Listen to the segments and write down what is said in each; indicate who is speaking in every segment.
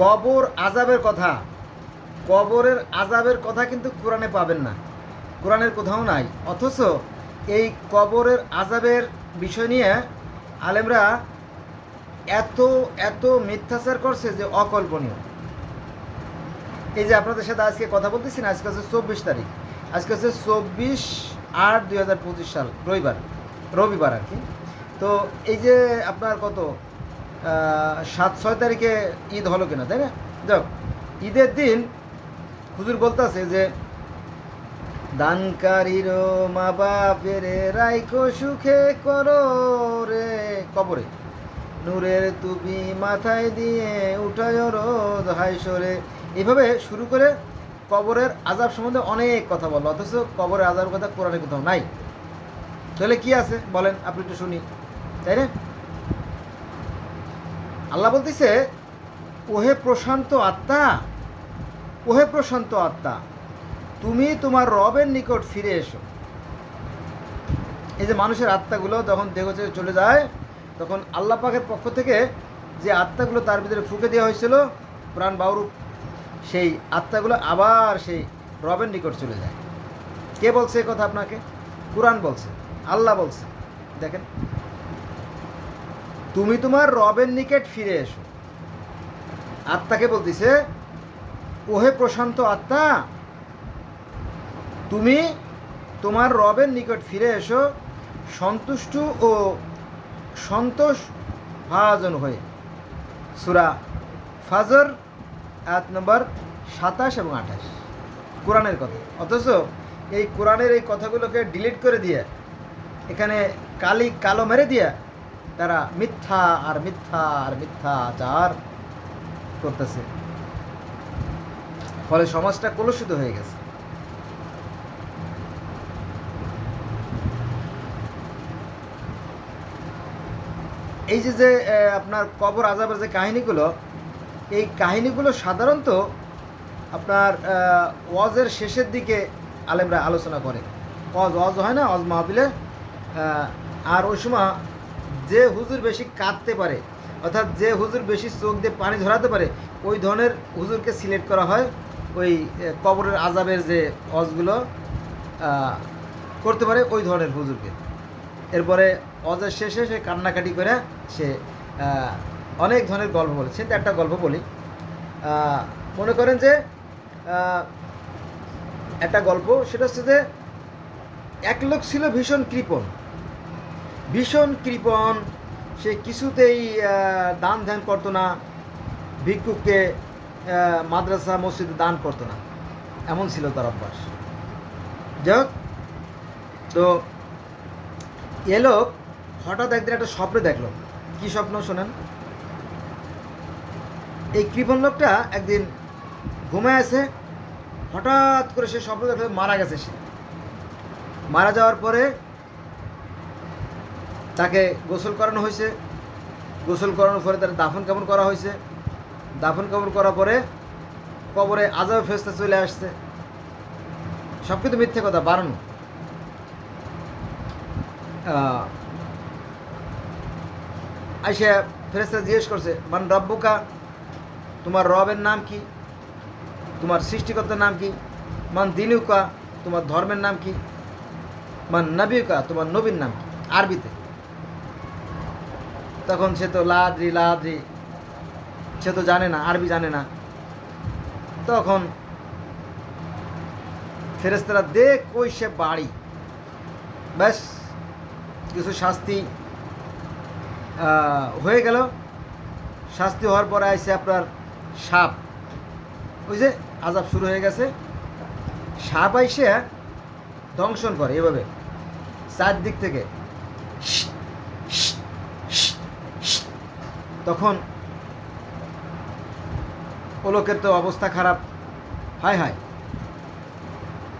Speaker 1: কবর আজাবের কথা। কবরের আজাবের কথা কিন্তু কোরআনে পাবেন না। কোরআনের কোথাও নাই। অথচ এই কবরের আজাবের বিষয় নিয়ে আলেমরা এত এত মিথ্যাচার করছে যে অকল্পনীয়। এই যে আপনাদের সাথে আজকে কথা বলতেছি না, আজকে হচ্ছে চব্বিশ তারিখ। আজকে হচ্ছে চব্বিশ আট দুই সাল রবিবার রবিবার আর কি। তো এই যে আপনার কত? সাত, ছয় তারিখে ঈদ হলো কিনা, তাই না? যাক, ঈদের দিন হুজুর বলতেছে যে, দানকারীর মা বাপের রাইকো সুখে করো রে কবরে। নূরের তুবি মাথায় দিয়ে উঠায় রোদ হাইসরে এইভাবে শুরু করে কবরের আজাব সম্বন্ধে অনেক কথা বলো অথচ কবরের আজাবের কথা কোরআনে কোথাও নাই। তাহলে কি আছে? বলেন, আপনি একটু শুনি। তাই না? আল্লাহ বলতেছে, ওহে প্রশান্ত আত্মা, ওহে প্রশান্ত আত্মা, তুমি তোমার রবের নিকট ফিরে এসো। এই যে মানুষের আত্মাগুলো যখন দেহ ছেড়ে চলে যায়, তখন আল্লাহ পাকের পক্ষ থেকে যে আত্মাগুলো তার ভিতরে ফুঁকে দেওয়া হয়েছিল প্রাণ বাউরূপ, সেই আত্মাগুলো আবার সেই রবের নিকট চলে যায়। কে বলছে কথা আপনাকে? কোরআন বলছে, আল্লাহ বলছে। দেখেন তুমি তোমার রবের নিকট ফিরে এসো। আত্মাকে বলতেছে, ওহে প্রশান্ত আত্মা, তুমি তোমার রবের নিকট ফিরে এসো, সন্তুষ্ট ও সন্তোষ ভাজন হয়ে। সুরা ফাজর, আয়াত নম্বর সাতাশ এবং আঠাশ। কোরআনের কথা। অথচ এই কোরআনের এই কথাগুলোকে ডিলিট করে দিয়ে, এখানে কালি কালো মেরে দিয়ে তারা মিথ্যা আর মিথ্যা আর মিথ্যা আচার করতেছে। ফলে সমাজটা কলুষিত হয়ে গেছে। এই যে যে আপনার কবর আজাবের যে কাহিনীগুলো, এই কাহিনীগুলো সাধারণত আপনার ওয়াজের শেষের দিকে আলেমরা আলোচনা করে। ওয়াজ ওয়াজ হয় না, ওয়াজ মাহফিলে আর ওই সময় যে হুজুর বেশি কাঁদতে পারে, অর্থাৎ যে হুজুর বেশি চোখ দিয়ে পানি ঝরাতে পারে, ওই ধরনের হুজুরকে সিলেক্ট করা হয় ওই কবরের আজাবের যে অজগুলো করতে পারে ওই ধরনের হুজুরকে। এরপরে অজের শেষে সে কান্নাকাটি করে, সে অনেক ধরনের গল্প বলে। সে একটা গল্প বলি। মনে করেন যে একটা গল্প, সেটা হচ্ছে যে, এক লোক ছিল ভীষণ কৃপণ। ভীষণ কৃপণ, সে কিছুতেই দান ধ্যান করতো না, ভিক্ষুককে মাদ্রাসা, মসজিদে দান করতো না। এমন ছিল তার অভ্যাস। যাই হোক, তো এ লোক হঠাৎ একদিন একটা স্বপ্নে দেখল। কি স্বপ্ন শোনেন? এই কৃপণ লোকটা একদিন ঘুমায় আছে, হঠাৎ করে সে স্বপ্ন দেখল, মারা গেছে সে। মারা যাওয়ার পরে তাকে গোসল করানো হয়েছে। গোসল করানোর পরে তার দাফন কেমন করা হয়েছে। দাফন কামন করার পরে কবরে আজাব ফেস্তা চলে আসছে। সব কিন্তু মিথ্যে কথা বাড়ানো আইসা ফেরেস্তা জিজ্ঞেস করছে, মান রব্বুকা, তোমার রবের নাম কি? তোমার সৃষ্টিকর্তার নাম কি? মান দিনুকা, তোমার ধর্মের নাম কি? মান নবীকা, তোমার নবীর নাম কি? আরবিতে। তখন সে তো লাদ্রি লাদ্রি। সে তো জানে না, আরবি জানে না। তখন ফেরেস্তারা দেখ ওই সে বাড়ি। ব্যাস, কিছু শাস্তি হয়ে গেল। শাস্তি হওয়ার পরে আইসে আপনার সাপ। ওই যে আজাব শুরু হয়ে গেছে। সাপ আইসে দংশন করে এভাবে, চারদিক থেকে। তখন ও লোকের তো অবস্থা খারাপ। হায় হায়।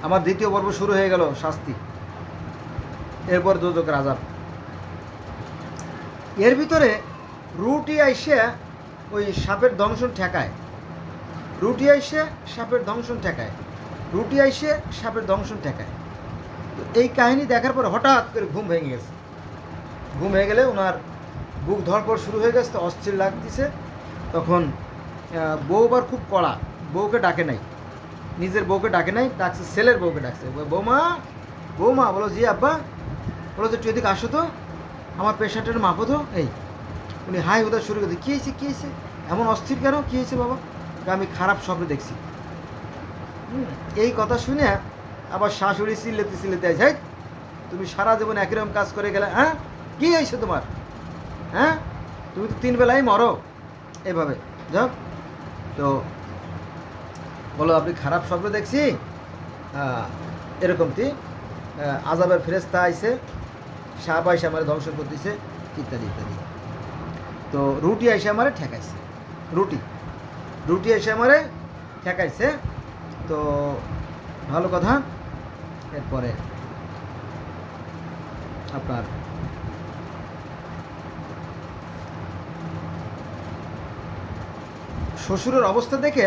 Speaker 1: আমার দ্বিতীয় পর্ব শুরু হয়ে গেল, শাস্তি। এরপর দুদকের আজাব এর ভিতরে রুটি আইসে ওই সাপের দংশন ঠেকায়। রুটি আইসে সাপের দংশন ঠেকায়। রুটি আইসে সাপের দংশন ঠেকায়। এই কাহিনী দেখার পর হঠাৎ করে ঘুম ভেঙে গেছে। ঘুম হয়ে গেলে ওনার বুক ধরপড় শুরু হয়ে গেছে তো অস্থির লাগতেছে। তখন আহ, বউ আবার খুব কড়া বউকে ডাকে নাই। নিজের বউকে ডাকে নাই ডাকছে ছেলের বউকে ডাকছে। বৌমা বৌমা বলো জি আব্বা বলো যে তুই এদিকে আসো তো আমার পেশেন্টের মাপো তো। এই উনি হাই ওদের শুরু করে কী হয়েছে কী হয়েছে? এমন অস্থির কেন? কী হয়েছে বাবা? "কয়, আমি খারাপ স্বপ্ন দেখছি। এই কথা শুনে আবার শাশুড়ি চিল্লেতে চিল্লেতে যাই তুমি সারা জীবন একই রকম কাজ করে গেলে হ্যাঁ? কী হয়েছে তোমার? হ্যাঁ? তুমি তো তিন বেলায় মরো। এভাবে। যাও। তো বলো আপনি খারাপ স্বপ্ন দেখছি? আহ, এরকম কি? আজাবের ফেরেস্তা আইসে সাপ আইসে আমার ধ্বংস করতেছে ইত্যাদি ইত্যাদি। তো রুটি আইসে আমারে ঠেকাইছে। রুটি। রুটি এসে আমারে ঠেকাইছে। তো ভালো কথা। এরপরে আপনার শ্বশুরের অবস্থা দেখে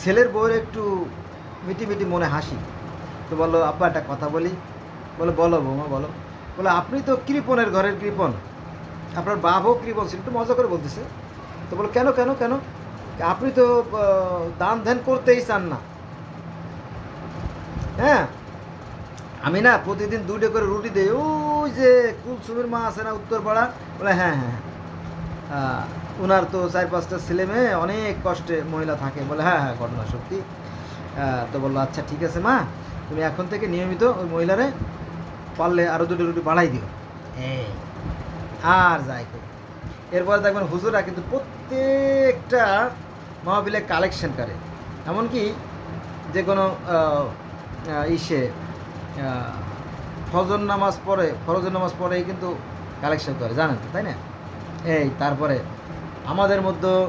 Speaker 1: ছেলের বউয়ের একটু মিটি মিটি মনে হাসি। তো বলল আব্বা একটা কথা বলি। বলে বলো বৌমা বলো। বলে আপনি তো কৃপণের ঘরের কৃপণ। আপনার বাপও কৃপণ ছিল একটু মজা করে বলতেছে। তো বলো কেন কেন কেন? আপনি তো দান ধ্যান করতেই চান না। হ্যাঁ আমি না প্রতিদিন দুটো করে রুটি দিই ওই যে কুলসুমের মা আছে না উত্তরপাড়া বলে হ্যাঁ হ্যাঁ। আহ, ওনার তো চার পাঁচটা ছেলে মেয়ে, অনেক কষ্টে মহিলা থাকে। বলে হ্যাঁ হ্যাঁ ঘটনা সত্যি। তো বলল আচ্ছা ঠিক আছে মা, তুমি এখন থেকে নিয়মিত ওই মহিলারে পারলে আরও দুটো রুটি বাড়াই দিও। এই, আর যাই করি। এরপরে দেখবেন হুজুরা কিন্তু প্রত্যেকটা মহাবিলে কালেকশন করে। এমনকি যে কোনো ইসে ফজর নামাজ পড়ে ফরজর নামাজ পড়েই কিন্তু কালেকশন করে, জানেন তাই না? এই, তারপরে আমাদের মধ্যে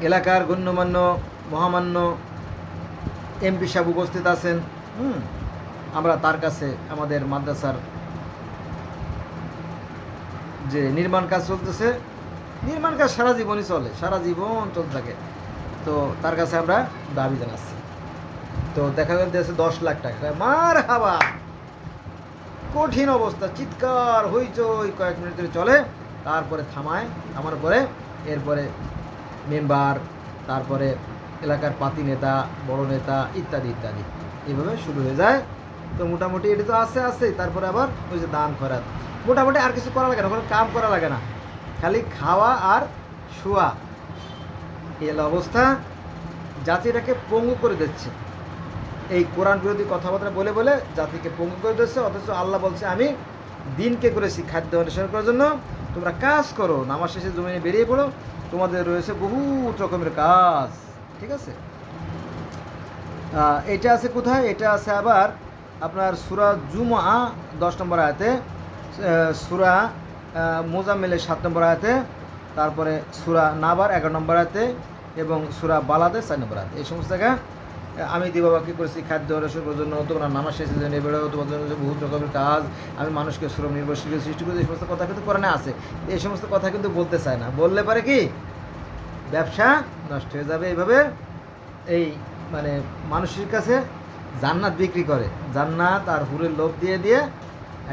Speaker 1: এলাকার গণ্যমান্য, মহামান্য এমপি সাহেব উপস্থিত আছেন। হুম, আমরা তার কাছে আমাদের মাদ্রাসার যে নির্মাণ কাজ চলতেছে, নির্মাণ কাজ সারা জীবনই চলে, সারা জীবন চলতে থাকে। তো তার কাছে আমরা দাবি জানাচ্ছি। তো দেখা দিয়েছে দশ লাখ টাকা। মার হাবা! কঠিন অবস্থা, চিৎকার, হইচই, কয়েক মিনিট ধরে চলে। তারপরে থামায় থামার পরে এরপরে মেম্বার, তারপরে এলাকার পাতি নেতা, বড় নেতা, ইত্যাদি ইত্যাদি। এইভাবে শুরু হয়ে যায়। তো মোটামুটি এটা তো আছে আছে। তারপরে আবার ওই যে দান খরাত মোটামুটি আর কিছু করা লাগে না, কোনো কাম করা লাগে না। খালি খাওয়া আর শোয়া। এই হলো অবস্থা জাতিটাকে পঙ্গু করে দিচ্ছে। এই কোরআন বিরোধী কথাবার্তা বলে বলে জাতিকে পঙ্গু করে দিচ্ছে। অথচ আল্লাহ বলছে, আমি দিনকে করেছি খাদ্য অনুসরণ করার জন্য। তোমরা কাজ করো নামাজ শেষে জমিনে বেরিয়ে পড়ো তোমাদের রয়েছে বহু রকমের কাজ ঠিক আছে? এটা আছে কোথায়? এটা আছে আবার আপনার সুরা জুমা দশ নম্বর আয়াতে সুরা আহ, মোজাম্মেলের সাত নম্বর আয়াতে তারপরে সুরা নাবার এগারো নম্বর আয়াতে এবং সুরা বালাদের চার নম্বর আয়াতে। এই সমস্ত জায়গায় আমি দিবাবাকে করেছি খাদ্য, রসের জন্য তোমরা নামাজ শেষে জন্য বেরো তোমাদের জন্য বহুত রকমের কাজ। আমি মানুষকে শ্রম নির্ভরশীল সৃষ্টি করেছি, এই সমস্ত কথা কিন্তু কোরআনে আছে। এই সমস্ত কথা কিন্তু বলতে চায় না। বললে পারে কি? ব্যবসা নষ্ট হয়ে যাবে। এইভাবে এই মানে মানুষের কাছে জান্নাত বিক্রি করে। জান্নাত আর হুরের লোভ দিয়ে দিয়ে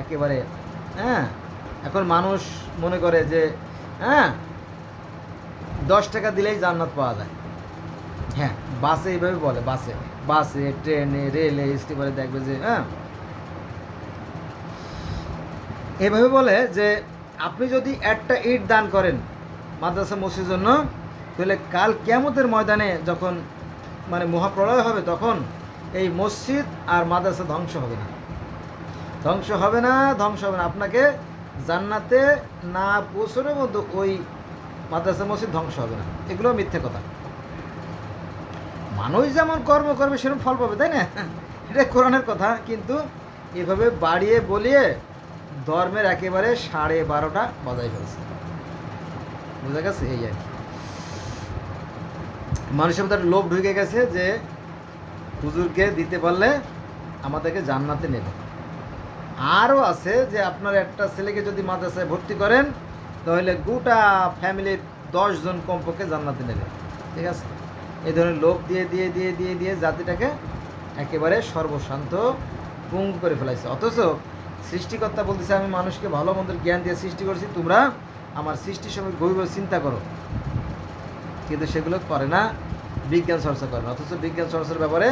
Speaker 1: একেবারে হ্যাঁ? এখন মানুষ মনে করে যে হ্যাঁ? দশ টাকা দিলেই জান্নাত পাওয়া যায়। হ্যাঁ বাসে এইভাবে বলে, বাসে। বাসে, ট্রেনে, রেলে, স্টিমারে দেখবে যে হ্যাঁ। এভাবে বলে যে, আপনি যদি একটা ইট দান করেন মাদ্রাসা মসজিদের জন্য, তাহলে কাল কেয়ামতের ময়দানে যখন মানে মহাপ্রলয় হবে, তখন এই মসজিদ আর মাদ্রাসা ধ্বংস হবে না। ধ্বংস হবে না, ধ্বংস হবে না। আপনাকে জান্নাতে না পৌঁছানোর মধ্যে ওই মাদ্রাসা মসজিদ ধ্বংস হবে না। এগুলো মিথ্যে কথা। মানুষ যেমন কর্ম করবে, সেরকম ফল পাবে, তাই না? এটা কোরআনের কথা। কিন্তু এভাবে বাড়িয়ে বলিয়ে ধর্মের একেবারে সাড়ে বারোটা বজায় ফেলছে। বুঝা গেছে? এই আর কি। মানুষের মধ্যে লোভ ঢুকে গেছে যে হুজুরকে দিতে পারলে আমাদেরকে জান্নাতে নেবে। আরও আছে যে আপনার একটা ছেলেকে যদি মাদ্রাসায় ভর্তি করেন, তাহলে গোটা ফ্যামিলির দশজন কমপক্ষে জান্নাতে নেবে। ঠিক আছে? এই ধরনের লোভ দিয়ে দিয়ে দিয়ে দিয়ে দিয়ে জাতিটাকে একেবারে সর্বশান্ত পঙ্গু করে ফেলাইছে। অথচ সৃষ্টিকর্তা বলতেছে, আমি মানুষকে ভালো মন্দের জ্ঞান দিয়ে সৃষ্টি করেছি, তোমরা আমার সৃষ্টির সময় গভীরভাবে চিন্তা করো। কিন্তু সেগুলো করে না, বিজ্ঞান চর্চা করে না। অথচ বিজ্ঞান চর্চার ব্যাপারে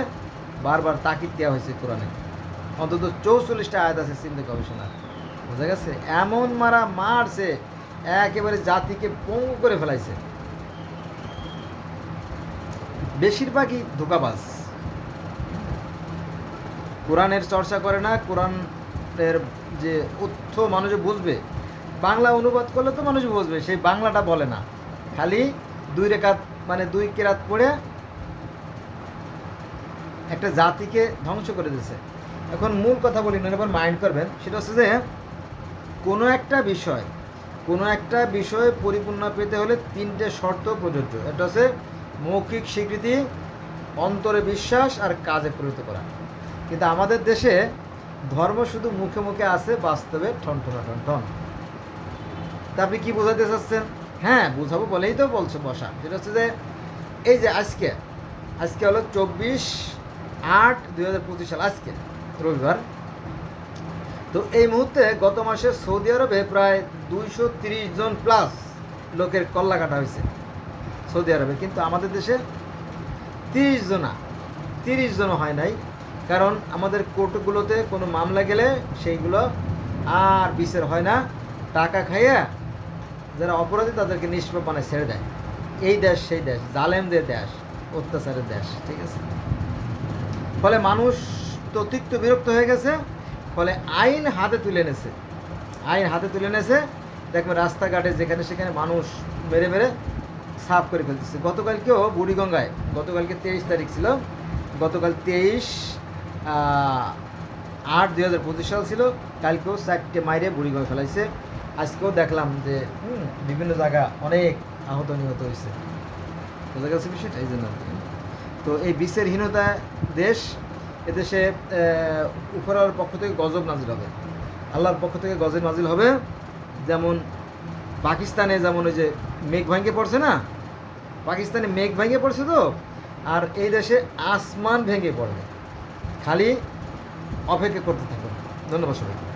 Speaker 1: বারবার তাকিদ দেওয়া হয়েছে কোরআনে। অন্তত চৌচল্লিশটা আয়াত আছে সিন্ধু গবেষণার বোঝা গেছে? এমন মারা মারছে, একেবারে জাতিকে পঙ্গু করে ফেলাইছে। বেশিরভাগই ধোকাবাজ। কোরআনের চর্চা করে না, কোরআনের যে অর্থ মানুষ বুঝবে, বাংলা অনুবাদ করলে তো মানুষ বুঝবে, সেই বাংলাটা বলে না। খালি দুই রেখাত মানে দুই কেরাত পড়ে একটা জাতিকে ধ্বংস করে দিয়েছে। এখন মূল কথা বলি না এবার মাইন্ড করবেন। সেটা হচ্ছে যে, কোনো একটা বিষয়, কোনো একটা বিষয় পরিপূর্ণ পেতে হলে তিনটে শর্ত প্রযোজ্য। এটা হচ্ছে মৌখিক স্বীকৃতি, অন্তরে বিশ্বাস আর কাজে পরিণত করা। কিন্তু আমাদের দেশে ধর্ম শুধু মুখে মুখে আছে, বাস্তবে ঠন ঠন ঠন ঠন তা আপনি কি বোঝাতে চাচ্ছেন? হ্যাঁ বুঝাবো বলেই তো বলছো বসা। সেটা হচ্ছে যে, এই যে আজকে আজকে হলো চব্বিশ আট দুই হাজার পঁচিশ সাল, আজকে, রবিবার। তো এই মুহূর্তে গত মাসে সৌদি আরবে প্রায় দুইশো জন প্লাস লোকের কল্লা কাটা হয়েছে। সৌদি আরবে, কিন্তু আমাদের দেশে তিরিশ জনা, তিরিশ জন হয় নাই। কারণ আমাদের কোর্টগুলোতে কোনো মামলা গেলে সেইগুলো আর বিচার হয় না। টাকা খাইয়া যারা অপরাধী তাদেরকে নিষ্পাপ বানায় ছেড়ে দেয়। এই দেশ সেই দেশ, জালেমদের দেশ, অত্যাচারের দেশ, ঠিক আছে? ফলে মানুষ তো তিক্ত বিরক্ত হয়ে গেছে, ফলে আইন হাতে তুলে এনেছে আইন হাতে তুলে এনেছে দেখবেন রাস্তাঘাটে যেখানে সেখানে মানুষ মেরে মেরে সাফ করে ফেলতেছে। গতকালকেও বুড়িগঙ্গায়, গতকালকে তেইশ তারিখ ছিল, গতকাল তেইশ আট দুই হাজার পঁচিশ সাল ছিল, কালকেও চারটে মাইরে বুড়িগঙ্গা ফেলাইছে। আজকেও দেখলাম যে বিভিন্ন জায়গা অনেক আহত নিহত হয়েছে বোঝা গেছে বিষয়টা? এই জন্য। তো এই বিচারহীনতা দেশ, এদেশে উপরার পক্ষ থেকে গজব নাজিল হবে। আল্লাহর পক্ষ থেকে গজব নাজিল হবে। যেমন পাকিস্তানে যেমন ওই যে মেঘ ভাঙে পড়ছে না? পাকিস্তানে মেঘ ভেঙে পড়ছে তো? আর এই দেশে আসমান ভেঙে পড়বে। খালি অপেক্ষা করতে থাকুন। ধন্যবাদ সবাই